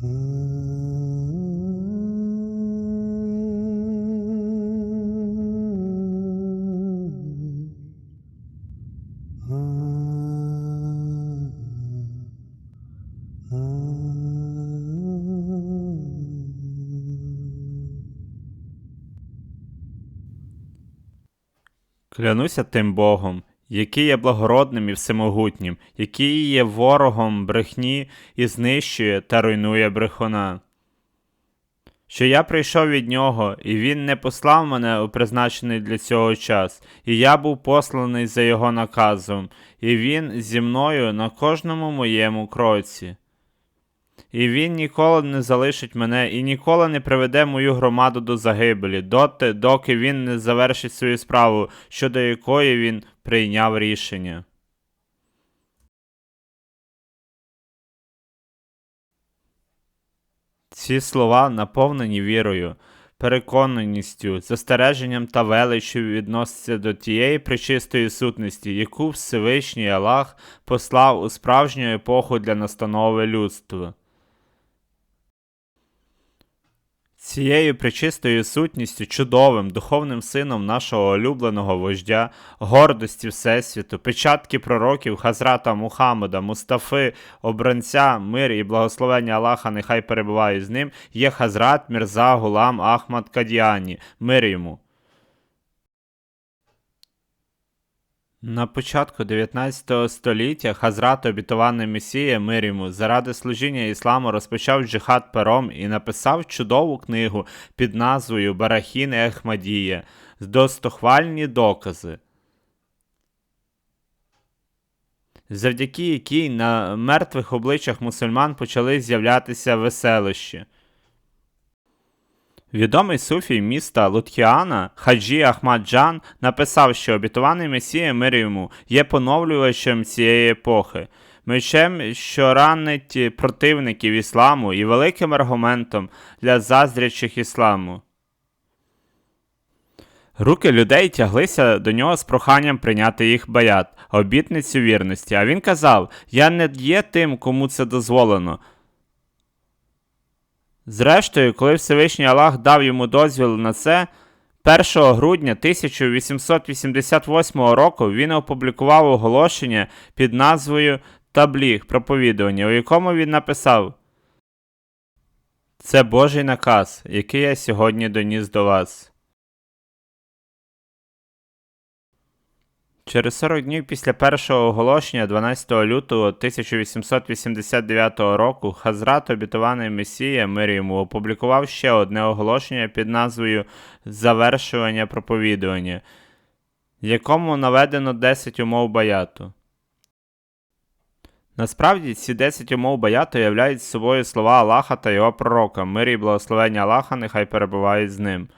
Клянуся тим Богом, який є благородним і всемогутнім, який є ворогом брехні і знищує та руйнує брехуна. Що я прийшов від нього, і він не послав мене у призначений для цього час, і я був посланий за його наказом, і він зі мною на кожному моєму кроці. І він ніколи не залишить мене і ніколи не приведе мою громаду до загибелі, доти, доки він не завершить свою справу, щодо якої він прийняв рішення. Ці слова наповнені вірою, переконаністю, застереженням та величчю відносяться до тієї причистої сутності, яку Всевишній Аллах послав у справжню епоху для настанови людства. Цією причистою сутністю, чудовим духовним сином нашого улюбленого вождя, гордості Всесвіту, печатки пророків Хазрата Мухаммеда, Мустафи, обранця, мир і благословення Аллаха нехай перебувають з ним, є Хазрат Мірза Гулам Ахмад Кадіані, мир йому. На початку 19 століття Хазрат обітований Месія мир йому заради служіння ісламу розпочав джихад пером і написав чудову книгу під назвою Барахін Ехмадія достохвальні докази. Завдяки якій на мертвих обличчях мусульман почали з'являтися веселощі. Відомий суфій міста Лутхіана Хаджі Ахмад-Джан написав, що обітований Месія мир йому є поновлювачем цієї епохи, мечем, що ранить противників ісламу і великим аргументом для заздрячих ісламу. Руки людей тяглися до нього з проханням прийняти їх баят, обітницю вірності, а він казав: Я не є тим, кому це дозволено. Зрештою, коли Всевишній Аллах дав йому дозвіл на це, 1 грудня 1888 року він опублікував оголошення під назвою Табліг проповідування, у якому він написав: Це Божий наказ, який я сьогодні доніс до вас. Через 40 днів після першого оголошення 12 лютого 1889 року Хазрат обітований Месія мир йому опублікував ще одне оголошення під назвою Завершування проповідування, в якому наведено 10 умов баяту. Насправді ці 10 умов баяту являють собою слова Аллаха та його пророка, мир і благословення Аллаха нехай перебувають з ним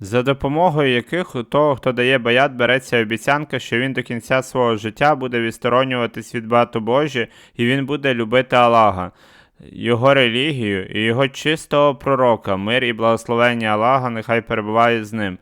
за допомогою яких у того, хто дає баят, береться обіцянка, що він до кінця свого життя буде відсторонюватись від бату Божі, і він буде любити Аллаха, його релігію і його чистого пророка, мир і благословення Аллаха нехай перебуває з ним.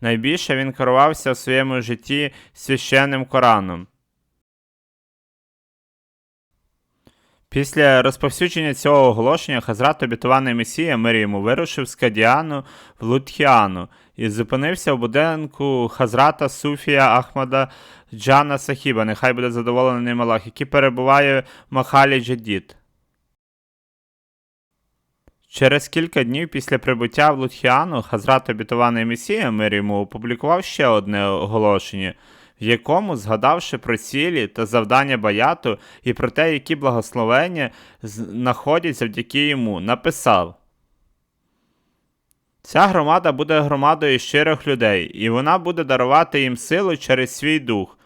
Найбільше він керувався в своєму житті священним Кораном. Після розповсюдження цього оголошення Хазрат обітуваний Месія мир йому вирушив з Кадіану в Лутхіану і зупинився в будинку Хазрата Суфія Ахмада Джана Сахіба, нехай буде задоволений ним Аллах, який перебуває в Махалі Джадід. Через кілька днів після прибуття в Лутхіану Хазрат обітований Месія мир йому опублікував ще одне оголошення – в якому, згадавши про цілі та завдання баяту і про те, які благословення знаходять завдяки йому, написав. Ця громада буде громадою щирих людей, і вона буде дарувати їм силу через свій дух.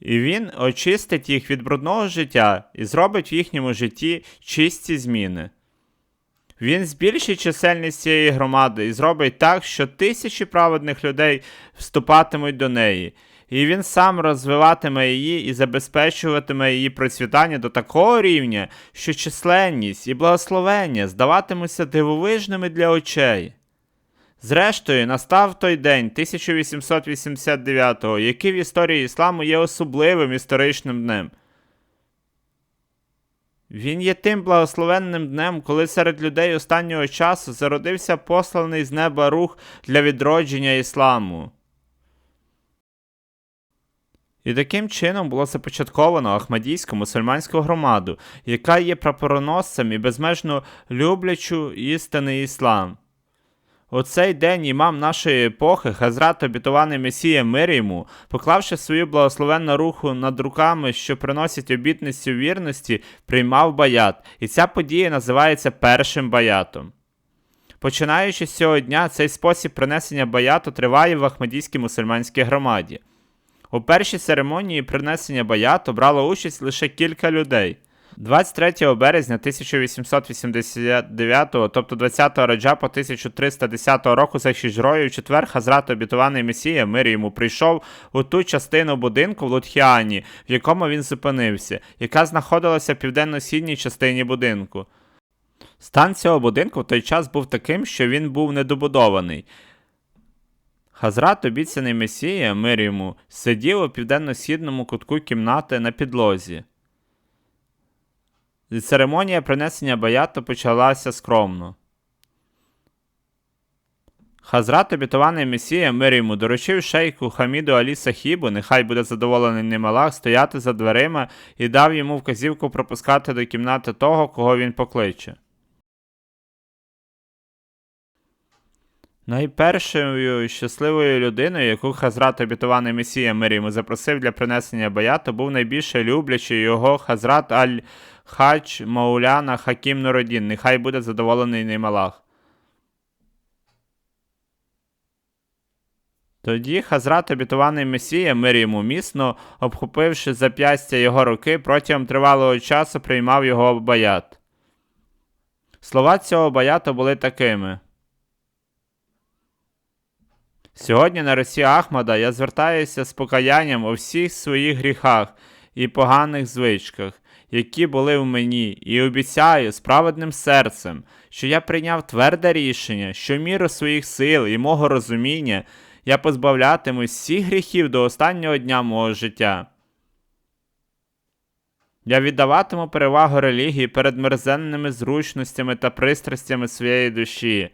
І він очистить їх від брудного життя і зробить в їхньому житті чисті зміни. Він збільшить чисельність цієї громади і зробить так, що тисячі праведних людей вступатимуть до неї і він сам розвиватиме її і забезпечуватиме її процвітання до такого рівня, що численність і благословення здаватимуться дивовижними для очей. Зрештою, настав той день 1889-го, який в історії ісламу є особливим історичним днем. Він є тим благословенним днем, коли серед людей останнього часу зародився посланий з неба рух для відродження ісламу. І таким чином було започатковано Ахмадійську мусульманську громаду, яка є прапороносцем і безмежно люблячу істинний іслам. У цей день імам нашої епохи, Хазрат обітований Месія мир йому, поклавши свою благословенну руху над руками, що приносять обітницю вірності, приймав баят, і ця подія називається першим баятом. Починаючи з цього дня, цей спосіб принесення баяту триває в Ахмадійській мусульманській громаді. У першій церемонії принесення баяту брало участь лише кілька людей. 23 березня 1889, тобто 20 раджапа 1310 року за хіжрою, в четвер Хазрат обітуваний Месія, мир йому прийшов у ту частину будинку в Лутхіані, в якому він зупинився, яка знаходилася в південно-східній частині будинку. Стан цього будинку в той час був таким, що він був недобудований. Хазрат, обіцяний Месія, мир йому, сидів у південно-східному кутку кімнати на підлозі. Церемонія принесення баяту почалася скромно. Хазрат, обітований Месія, мир йому, доручив шейху Хаміду Алі Сахібу, нехай буде задоволений ним стояти за дверима і дав йому вказівку пропускати до кімнати того, кого він покличе. Найпершою щасливою людиною, яку Хазрат обітуваний Месія мир йому запросив для принесення баяту, був найбільше люблячий його Хазрат Аль-Хадж Мауляна Хакім Нуродін, нехай буде задоволений ним Аллах. Тоді Хазрат обітуваний Месія, мир йому міцно, обхопивши зап'ястя його руки, протягом тривалого часу приймав його баят. Слова цього баяту були такими. Сьогодні на Росі Ахмада я звертаюся з покаянням у всіх своїх гріхах і поганих звичках, які були в мені, і обіцяю справедним серцем, що я прийняв тверде рішення, що міру своїх сил і мого розуміння я позбавлятимусь всіх гріхів до останнього дня мого життя. Я віддаватиму перевагу релігії перед мерзенними зручностями та пристрастями своєї душі.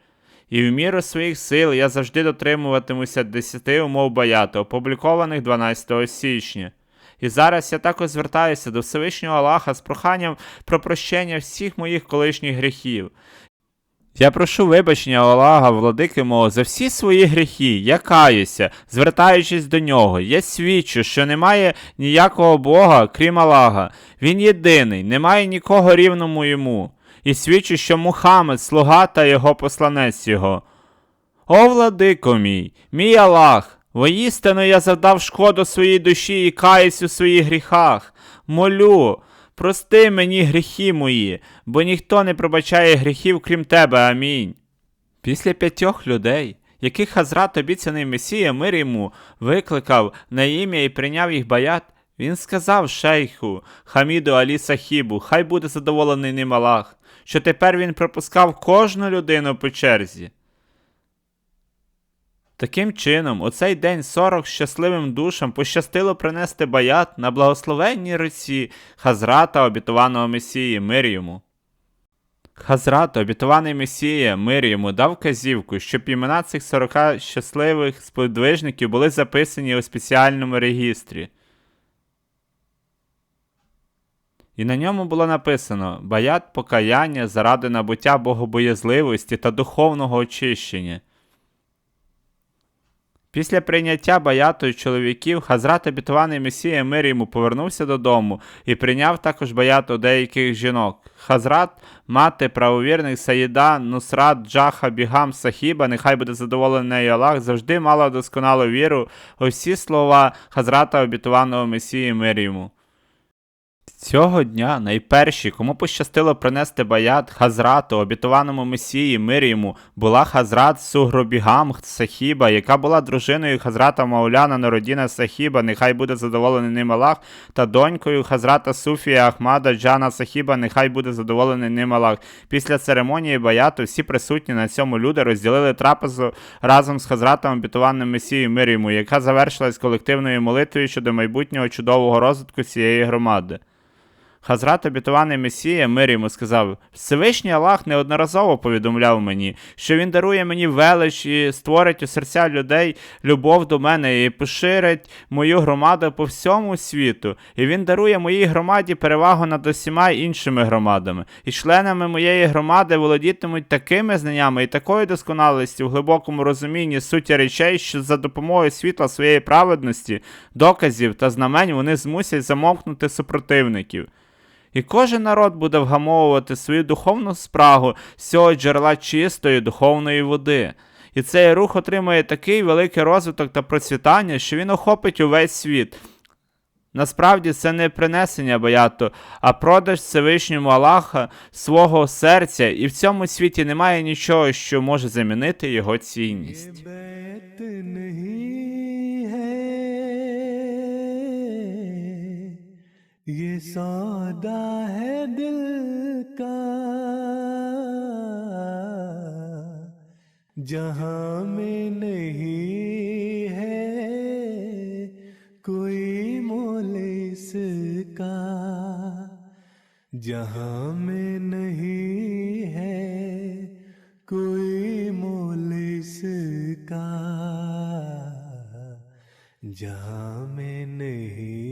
І в міру своїх сил я завжди дотримуватимуся 10 умов баяту, опублікованих 12 січня. І зараз я також звертаюся до Всевишнього Аллаха з проханням про прощення всіх моїх колишніх гріхів. Я прошу вибачення Аллаха, владики мого, за всі свої гріхи, я каюся, звертаючись до нього, я свідчу, що немає ніякого Бога, крім Аллаха. Він єдиний, немає нікого рівному йому і свідчу, що Мухаммед, слуга та його посланець його. О, владико мій, мій Аллах, воістину я завдав шкоду своїй душі і каюсь у своїх гріхах. Молю, прости мені гріхи мої, бо ніхто не пробачає гріхів, крім тебе. Амінь. Після п'ятьох людей, яких Хазрат обіцяний Месія мир йому викликав на ім'я і прийняв їх баят, він сказав шейху Хаміду Алі Сахібу, хай буде задоволений ним Аллах що тепер він пропускав кожну людину по черзі. Таким чином, у цей день 40 щасливим душам пощастило принести баят на благословенній руці Хазрата, обітованого Месії, мир йому. Хазрат, обітований Месія, мир йому, дав казівку, щоб імена цих 40 щасливих сподвижників були записані у спеціальному регістрі. І на ньому було написано Баят покаяння заради набуття богобоязливості та духовного очищення. Після прийняття баяту чоловіків Хазрат обітований Месія мир йому повернувся додому і прийняв також баяту деяких жінок. Хазрат, мати правовірних Саїда, Нусрат, Джаха, Бігам, Сахіба, нехай буде задоволений нею Аллах, завжди мала досконалу віру у всі слова Хазрата обітованого Месії мир йому. Цього дня найперші, кому пощастило принести баят Хазрату, обітованому Месії, мир йому, була Хазрат Сугробігам Сахіба, яка була дружиною Хазрата Мауляна Народіна Сахіба, нехай буде задоволений ним Аллах, та донькою Хазрата Суфія Ахмада Джана Сахіба, нехай буде задоволений ним Аллах. Після церемонії баяту всі присутні на цьому люди розділили трапезу разом з Хазратом обітованим Месією мир йому, яка завершилась колективною молитвою щодо майбутнього чудового розвитку цієї громади. Хазрат, обітований Месія, мир йому сказав: Всевишній Аллах неодноразово повідомляв мені, що він дарує мені велич і створить у серця людей любов до мене і поширить мою громаду по всьому світу. І він дарує моїй громаді перевагу над усіма іншими громадами. І членами моєї громади володітимуть такими знаннями і такою досконалістю в глибокому розумінні суті речей, що за допомогою світла своєї праведності, доказів та знамень вони змусять замовкнути супротивників. І кожен народ буде вгамовувати свою духовну спрагу з цього джерела чистої духовної води. І цей рух отримує такий великий розвиток та процвітання, що він охопить увесь світ. Насправді це не принесення баяту, а продаж Всевишньому Аллаха свого серця, і в цьому світі немає нічого, що може замінити його цінність. ये सौदा है दिल का। जहाँ में नहीं है कोई मोल इसका। जहाँ में नहीं है कोई मोल इसका। जहाँ में नहीं